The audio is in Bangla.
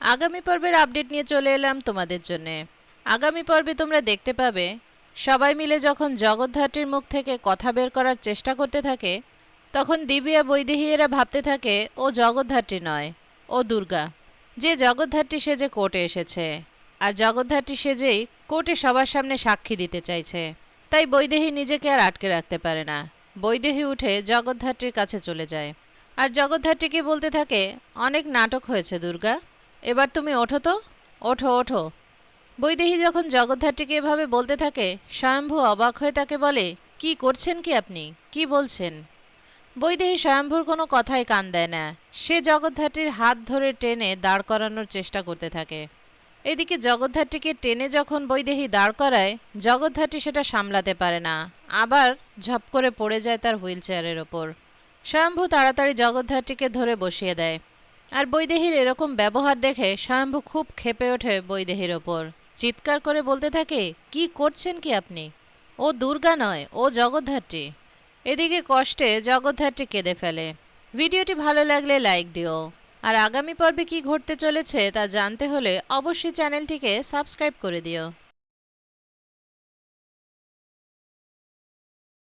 আগামী পর্বের আপডেট নিয়ে চলে এলাম তোমাদের জন্যে। আগামী পর্বে তোমরা দেখতে পাবে, সবাই মিলে যখন জগদ্ধাত্রীর মুখ থেকে কথা বের করার চেষ্টা করতে থাকে, তখন দিবিয়া বৈদেহীরা ভাবতে থাকে, ও জগদ্ধাত্রী নয়, ও দুর্গা। যে জগদ্ধাত্রী সেজে কোর্টে এসেছে, আর জগদ্ধাত্রী সেজেই কোর্টে সবার সামনে সাক্ষী দিতে চাইছে। তাই বৈদেহী নিজেকে আর আটকে রাখতে পারে না। বৈদেহী উঠে জগদ্ধাত্রীর কাছে চলে যায়। আর জগদ্ধাত্রীকে বলতে থাকে, অনেক নাটক হয়েছে দুর্গা এবার তুমি ওঠো তো? ওঠো ওঠো। বৈদেহী যখন জগদ্ধাত্রীকে এভাবে বলতে থাকে, স্বয়ম্ভু অবাক হয়ে তাকে বলে, কি করছেন কি আপনি? কি বলছেন? বৈদেহী স্বয়ম্ভুর কোনো কথাই কান দেয় না। সে জগদ্ধাত্রীর হাত ধরে টেনে দাঁড় করানোর চেষ্টা করতে থাকে। এদিকে জগদ্ধাত্রীকে টেনে যখন বৈদেহী দাঁড় করায়, জগদ্ধাত্রী সেটা সামলাতে পারে না। আবার ঝপ করে পড়ে যায় তার হুইল চেয়ারের ওপর। স্বয়ম্ভু তাড়াতাড়ি জগদ্ধাত্রীকে ধরে বসিয়ে দেয়। আর বৈদেহীর এরকম ব্যবহার দেখে স্বয়ম্ভু খুব খেপে ওঠে বৈদেহীর ওপর। চিৎকার করে বলতে থাকে, কি করছেন কি আপনি? ও দুর্গা নয়, ও জগদ্ধাত্রী। এদিকে কষ্টে জগদ্ধাত্রী কেঁদে ফেলে। ভিডিওটি ভালো লাগলে লাইক দিও। আর আগামী পর্বে কি ঘটতে চলেছে তা জানতে হলে অবশ্যই চ্যানেলটিকে সাবস্ক্রাইব করে দিও।